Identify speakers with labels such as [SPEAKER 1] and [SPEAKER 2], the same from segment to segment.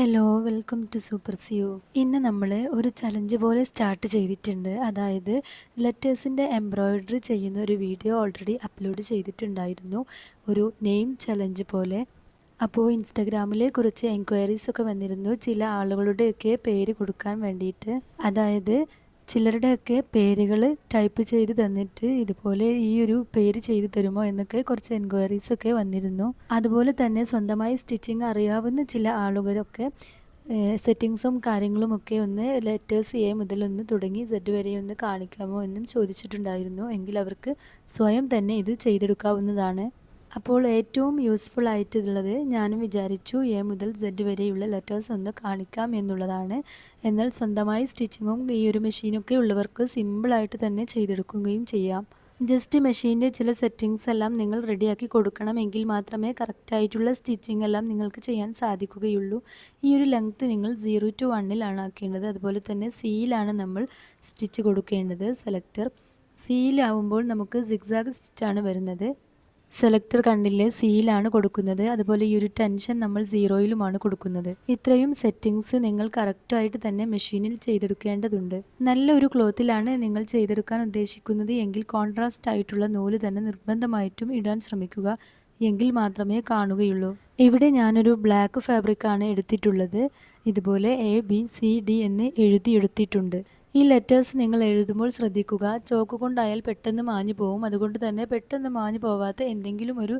[SPEAKER 1] Hello welcome to super CU ഇന്ന് നമ്മൾ ഒരു ചലഞ്ച് പോലെ സ്റ്റാർട്ട് ചെയ്തിട്ടുണ്ട്. അതായത് ലെറ്റേഴ്സിന്റെ എംബ്രോയിഡറി ചെയ്യുന്ന ഒരു വീഡിയോ ഓൾറെഡി അപ്ലോഡ് ചെയ്തിട്ടുണ്ടായിരുന്നു. ഒരു നെയിം ചലഞ്ച് പോലെ. അപ്പോൾ ഇൻസ്റ്റഗ്രാമിൽ കുറച്ച് എൻക്വയറീസ് ഒക്കെ വന്നിരുന്നു. ചില ആളുകളുടെയൊക്കെ പേര് കൊടുക്കാൻ വേണ്ടിയിട്ട്. അതായത് ചിലരുടെയൊക്കെ പേരുകൾ ടൈപ്പ് ചെയ്ത് തന്നിട്ട് ഇതുപോലെ ഈ ഒരു പേര് ചെയ്ത് തരുമോ എന്നൊക്കെ കുറച്ച് എൻക്വയറീസ് ഒക്കെ വന്നിരുന്നു. അതുപോലെ തന്നെ സ്വന്തമായി സ്റ്റിച്ചിങ് അറിയാവുന്ന ചില ആളുകളൊക്കെ സെറ്റിങ്സും കാര്യങ്ങളും ഒക്കെ ഒന്ന് ലെറ്റേഴ്സ് എ മുതൽ ഒന്ന് തുടങ്ങി സെറ്റ് വരെ ഒന്ന് കാണിക്കാമോ എന്നും ചോദിച്ചിട്ടുണ്ടായിരുന്നു. എങ്കിൽ അവർക്ക് സ്വയം തന്നെ ഇത് ചെയ്തെടുക്കാവുന്നതാണ്. അപ്പോൾ ഏറ്റവും യൂസ്ഫുൾ ആയിട്ടുള്ളത് ഞാനും വിചാരിച്ചു എ മുതൽ സെഡ് വരെയുള്ള ലെറ്റേഴ്സ് ഒന്ന് കാണിക്കാം എന്നുള്ളതാണ്. എന്നാൽ സ്വന്തമായി സ്റ്റിച്ചിങ്ങും ഈ ഒരു മെഷീനൊക്കെ ഉള്ളവർക്ക് സിമ്പിളായിട്ട് തന്നെ ചെയ്തെടുക്കുകയും ചെയ്യാം. ജസ്റ്റ് മെഷീന്റെ ചില സെറ്റിങ്സ് എല്ലാം നിങ്ങൾ റെഡിയാക്കി കൊടുക്കണമെങ്കിൽ മാത്രമേ കറക്റ്റായിട്ടുള്ള സ്റ്റിച്ചിങ് എല്ലാം നിങ്ങൾക്ക് ചെയ്യാൻ സാധിക്കുകയുള്ളൂ. ഈ ഒരു ലെങ്ത്ത് നിങ്ങൾ സീറോ ടു വണ്ണിലാണ് ആക്കേണ്ടത്. അതുപോലെ തന്നെ സിയിലാണ് നമ്മൾ സ്റ്റിച്ച് കൊടുക്കേണ്ടത് സെലക്ടർ സിയിലാവുമ്പോൾ നമുക്ക് സിഗ്സാഗ് സ്റ്റിച്ചാണ് വരുന്നത്. സെലക്ടർ കണ്ടില്ലേ? സിയിലാണ് കൊടുക്കുന്നത്. അതുപോലെ ഈ ഒരു ടെൻഷൻ നമ്മൾ സീറോയിലുമാണ് കൊടുക്കുന്നത്. ഇത്രയും സെറ്റിങ്സ് നിങ്ങൾ കറക്റ്റായിട്ട് തന്നെ മെഷീനിൽ ചെയ്തെടുക്കേണ്ടതുണ്ട്. നല്ലൊരു ക്ലോത്തിലാണ് നിങ്ങൾ ചെയ്തെടുക്കാൻ ഉദ്ദേശിക്കുന്നത്. എങ്കിൽ കോൺട്രാസ്റ്റ് ആയിട്ടുള്ള നൂൽ തന്നെ നിർബന്ധമായിട്ടും ഇടാൻ ശ്രമിക്കുക. എങ്കിൽ മാത്രമേ കാണുകയുള്ളൂ. ഇവിടെ ഞാനൊരു ബ്ലാക്ക് ഫാബ്രിക്കാണ് എടുത്തിട്ടുള്ളത്. ഇതുപോലെ എ ബി സി ഡി എന്ന് എഴുതിയെടുത്തിട്ടുണ്ട് ഈ ലെറ്റേഴ്സ് നിങ്ങൾ എഴുതുമ്പോൾ ശ്രദ്ധിക്കുക. ചോക്ക് കൊണ്ടായാൽ പെട്ടെന്ന് മാഞ്ഞു പോകും അതുകൊണ്ട് തന്നെ പെട്ടെന്ന് മാഞ്ഞു പോവാത്ത എന്തെങ്കിലും ഒരു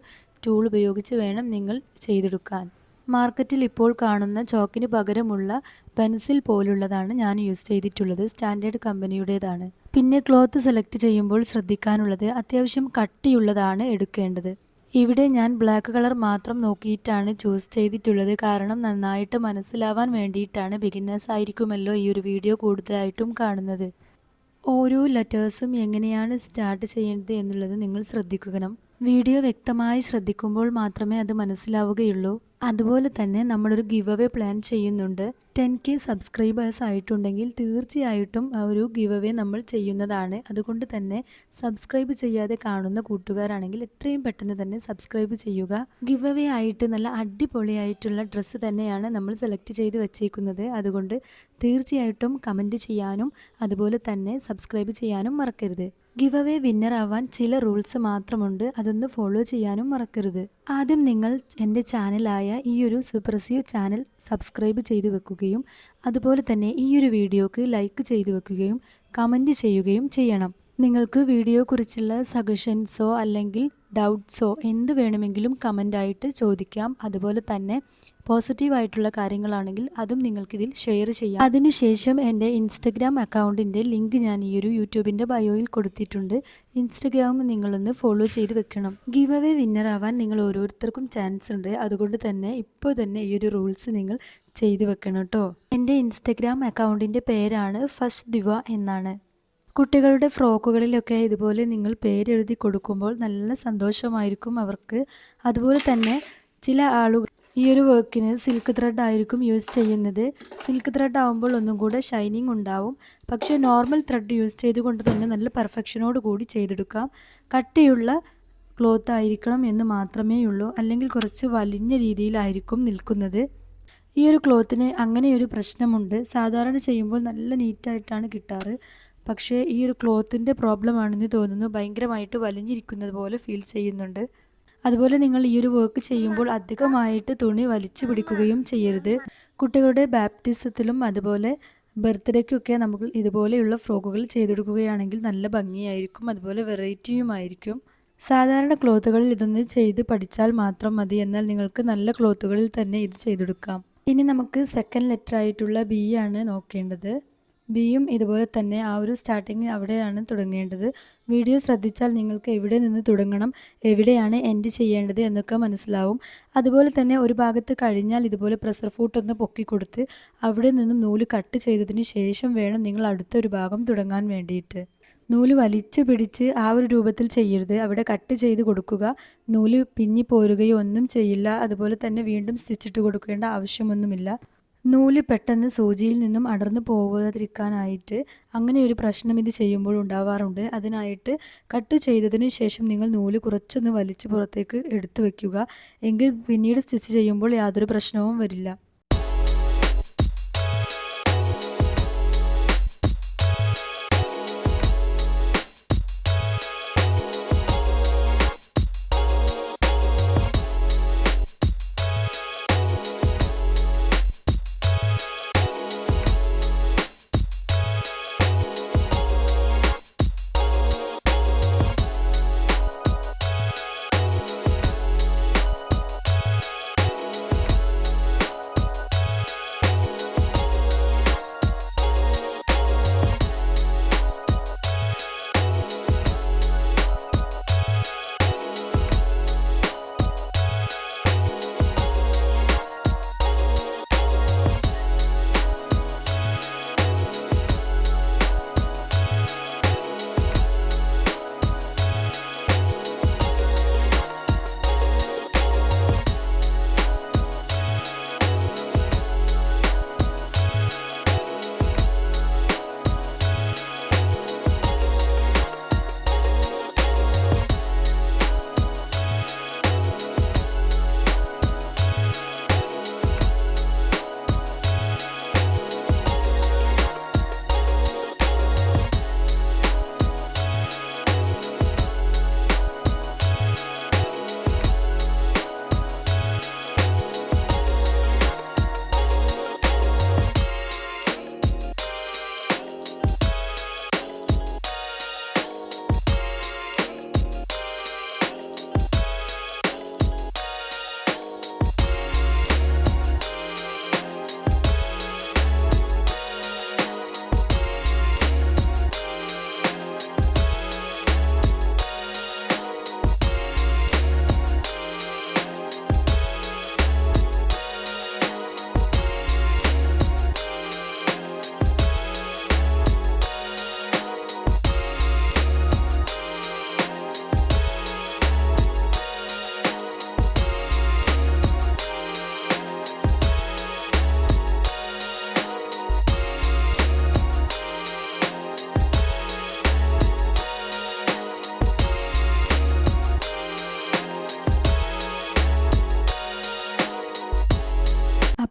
[SPEAKER 1] ടൂൾ ഉപയോഗിച്ച് വേണം നിങ്ങൾ ചെയ്തെടുക്കാൻ. മാർക്കറ്റിൽ ഇപ്പോൾ കാണുന്ന ചോക്കിന് പകരമുള്ള പെൻസിൽ പോലുള്ളതാണ് ഞാൻ യൂസ് ചെയ്തിട്ടുള്ളത്. സ്റ്റാൻഡേർഡ് കമ്പനിയുടേതാണ് പിന്നെ ക്ലോത്ത് സെലക്ട് ചെയ്യുമ്പോൾ ശ്രദ്ധിക്കാനുള്ളത് അത്യാവശ്യം കട്ടിയുള്ളതാണ് എടുക്കേണ്ടത്. ഇവിടെ ഞാൻ ബ്ലാക്ക് കളർ മാത്രം നോക്കിയിട്ടാണ് ചൂസ് ചെയ്തിട്ടുള്ളത്. കാരണം നന്നായിട്ട് മനസ്സിലാവാൻ വേണ്ടിയിട്ടാണ് ബിഗിന്നേഴ്സ് ആയിരിക്കുമല്ലോ ഈ ഒരു വീഡിയോ കൂടുതലായിട്ടും കാണുന്നത്. ഓരോ ലെറ്റേഴ്സും എങ്ങനെയാണ് സ്റ്റാർട്ട് ചെയ്യേണ്ടത് എന്നുള്ളത് നിങ്ങൾ ശ്രദ്ധിക്കണം. വീഡിയോ വ്യക്തമായി ശ്രദ്ധിക്കുമ്പോൾ മാത്രമേ അത് മനസ്സിലാവുകയുള്ളൂ. അതുപോലെ തന്നെ നമ്മളൊരു ഗിവ് അവേ പ്ലാൻ ചെയ്യുന്നുണ്ട്. ടെൻ കെ സബ്സ്ക്രൈബേഴ്സ് ആയിട്ടുണ്ടെങ്കിൽ തീർച്ചയായിട്ടും ഒരു ഗിവ് അവേ നമ്മൾ ചെയ്യുന്നതാണ്. അതുകൊണ്ട് തന്നെ സബ്സ്ക്രൈബ് ചെയ്യാതെ കാണുന്ന കൂട്ടുകാരാണെങ്കിൽ എത്രയും പെട്ടെന്ന് തന്നെ സബ്സ്ക്രൈബ് ചെയ്യുക. ഗിവ് അവേ ആയിട്ട് നല്ല അടിപൊളിയായിട്ടുള്ള ഡ്രസ്സ് തന്നെയാണ് നമ്മൾ സെലക്ട് ചെയ്ത് വെച്ചേക്കുന്നത്. അതുകൊണ്ട് തീർച്ചയായിട്ടും കമന്റ് ചെയ്യാനും അതുപോലെ തന്നെ സബ്സ്ക്രൈബ് ചെയ്യാനും മറക്കരുത്. ഗിവ് അവേ വിന്നർ ആവാൻ ചില റൂൾസ് മാത്രമുണ്ട്. അതൊന്ന് ഫോളോ ചെയ്യാനും മറക്കരുത്. ആദ്യം നിങ്ങൾ എന്റെ ചാനലായ ഈ ഒരു സുപ്രസീവ് ചാനൽ സബ്സ്ക്രൈബ് ചെയ്തു വെക്കുകയും അതുപോലെ തന്നെ ഈ ഒരു വീഡിയോക്ക് ലൈക്ക് ചെയ്തു വെക്കുകയും കമന്റ് ചെയ്യുകയും ചെയ്യണം. നിങ്ങൾക്ക് വീഡിയോ കുറിച്ചുള്ള സജഷൻസോ അല്ലെങ്കിൽ ഡൗട്ട്സോ എന്ത് വേണമെങ്കിലും കമന്റായിട്ട് ചോദിക്കാം. അതുപോലെ തന്നെ പോസിറ്റീവായിട്ടുള്ള കാര്യങ്ങളാണെങ്കിൽ അതും നിങ്ങൾക്കിതിൽ ഷെയർ ചെയ്യാം. അതിനുശേഷം എന്റെ ഇൻസ്റ്റഗ്രാം അക്കൗണ്ടിന്റെ ലിങ്ക് ഞാൻ ഈ ഒരു യൂട്യൂബിന്റെ ബയോയിൽ കൊടുത്തിട്ടുണ്ട്. ഇൻസ്റ്റഗ്രാം നിങ്ങളൊന്ന് ഫോളോ ചെയ്ത് വെക്കണം. ഗിവ് അവേ വിന്നർ ആവാൻ നിങ്ങൾ ഓരോരുത്തർക്കും ചാൻസ് ഉണ്ട്. അതുകൊണ്ട് തന്നെ ഇപ്പോൾ തന്നെ ഈ ഒരു റൂൾസ് നിങ്ങൾ ചെയ്തു വെക്കണം കേട്ടോ എന്റെ ഇൻസ്റ്റഗ്രാം അക്കൗണ്ടിന്റെ പേരാണ് ഫസ്റ്റ് ദിവ എന്നാണ്. കുട്ടികളുടെ ഫ്രോക്കുകളിലൊക്കെ ഇതുപോലെ നിങ്ങൾ പേരെഴുതി കൊടുക്കുമ്പോൾ നല്ല സന്തോഷമായിരിക്കും അവർക്ക്. അതുപോലെ തന്നെ ചില ആളുകൾ ഈ ഒരു വർക്കിന് സിൽക്ക് ത്രെഡ് ആയിരിക്കും യൂസ് ചെയ്യുന്നത്. സിൽക്ക് ത്രെഡ് ആകുമ്പോൾ ഒന്നും കൂടെ ഷൈനിങ് ഉണ്ടാവും. പക്ഷേ നോർമൽ ത്രെഡ് യൂസ് ചെയ്തുകൊണ്ട് തന്നെ നല്ല പെർഫെക്ഷനോട് കൂടി ചെയ്തെടുക്കാം. കട്ടിയുള്ള ക്ലോത്ത് ആയിരിക്കണം എന്ന് മാത്രമേ ഉള്ളൂ. അല്ലെങ്കിൽ കുറച്ച് വലിഞ്ഞ രീതിയിലായിരിക്കും നിൽക്കുന്നത്. ഈ ഒരു ക്ലോത്തിന് അങ്ങനെ ഒരു പ്രശ്നമുണ്ട്. സാധാരണ ചെയ്യുമ്പോൾ നല്ല നീറ്റായിട്ടാണ് കിട്ടാറ്. പക്ഷേ ഈ ഒരു ക്ലോത്തിന്റെ പ്രോബ്ലം ആണെന്ന് തോന്നുന്നു. ഭയങ്കരമായിട്ട് വലിഞ്ഞിരിക്കുന്നത് പോലെ ഫീൽ ചെയ്യുന്നുണ്ട്. അതുപോലെ നിങ്ങൾ ഈ ഒരു വർക്ക് ചെയ്യുമ്പോൾ അധികമായിട്ട് തുണി വലിച്ചു പിടിക്കുകയും ചെയ്യരുത്. കുട്ടികളുടെ ബാപ്റ്റിസത്തിലും അതുപോലെ ബർത്ത്ഡേക്കൊക്കെ നമുക്ക് ഇതുപോലെയുള്ള ഫ്രോക്കുകൾ ചെയ്തെടുക്കുകയാണെങ്കിൽ നല്ല ഭംഗിയായിരിക്കും അതുപോലെ വെറൈറ്റിയുമായിരിക്കും സാധാരണ ക്ലോത്തുകളിൽ ഇതൊന്ന് ചെയ്ത് പഠിച്ചാൽ മാത്രം മതി എന്നാൽ നിങ്ങൾക്ക് നല്ല ക്ലോത്തുകളിൽ തന്നെ ഇത് ചെയ്തെടുക്കാം. ഇനി നമുക്ക് സെക്കൻഡ് ലെറ്റർ ആയിട്ടുള്ള ബി ആണ് നോക്കേണ്ടത്. ബിയും ഇതുപോലെ തന്നെ ആ ഒരു സ്റ്റാർട്ടിങ് അവിടെയാണ് തുടങ്ങേണ്ടത്. വീഡിയോ ശ്രദ്ധിച്ചാൽ നിങ്ങൾക്ക് എവിടെ നിന്ന് തുടങ്ങണം എവിടെയാണ് എൻഡ് ചെയ്യേണ്ടത് എന്നൊക്കെ മനസ്സിലാവും. അതുപോലെ തന്നെ ഒരു ഭാഗത്ത് കഴിഞ്ഞാൽ ഇതുപോലെ പ്രഷർ ഫൂട്ട് ഒന്ന് പൊക്കി കൊടുത്ത് അവിടെ നിന്നും നൂൽ കട്ട് ചെയ്തതിന് ശേഷം വേണം നിങ്ങൾ അടുത്തൊരു ഭാഗം തുടങ്ങാൻ വേണ്ടിയിട്ട്. നൂൽ വലിച്ചു പിടിച്ച് ആ ഒരു രൂപത്തിൽ ചെയ്യരുത്. അവിടെ കട്ട് ചെയ്ത് കൊടുക്കുക. നൂൽ പിന്നി പോരുകയോ ഒന്നും ചെയ്യില്ല. അതുപോലെ തന്നെ വീണ്ടും സ്റ്റിച്ചിട്ട് കൊടുക്കേണ്ട ആവശ്യമൊന്നുമില്ല. നൂൽ പെട്ടെന്ന് സൂചിയിൽ നിന്നും അടർന്നു പോവാതിരിക്കാനായിട്ട് അങ്ങനെ ഒരു പ്രശ്നം ഇത് ചെയ്യുമ്പോൾ ഉണ്ടാവാറുണ്ട്. അതിനായിട്ട് കട്ട് ചെയ്തതിന് ശേഷം നിങ്ങൾ നൂൽ കുറച്ചൊന്ന് വലിച്ച് പുറത്തേക്ക് എടുത്തു വയ്ക്കുക എങ്കിൽ പിന്നീട് സ്റ്റിച്ച് ചെയ്യുമ്പോൾ യാതൊരു പ്രശ്നവും വരില്ല.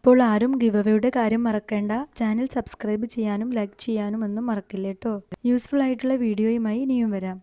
[SPEAKER 1] അപ്പോൾ ആരും ഗിവ് അവയുടെ കാര്യം മറക്കേണ്ട. ചാനൽ സബ്സ്ക്രൈബ് ചെയ്യാനും ലൈക്ക് ചെയ്യാനും ഒന്നും മറക്കില്ല കേട്ടോ യൂസ്ഫുൾ ആയിട്ടുള്ള വീഡിയോയുമായി ഇനിയും വരാം.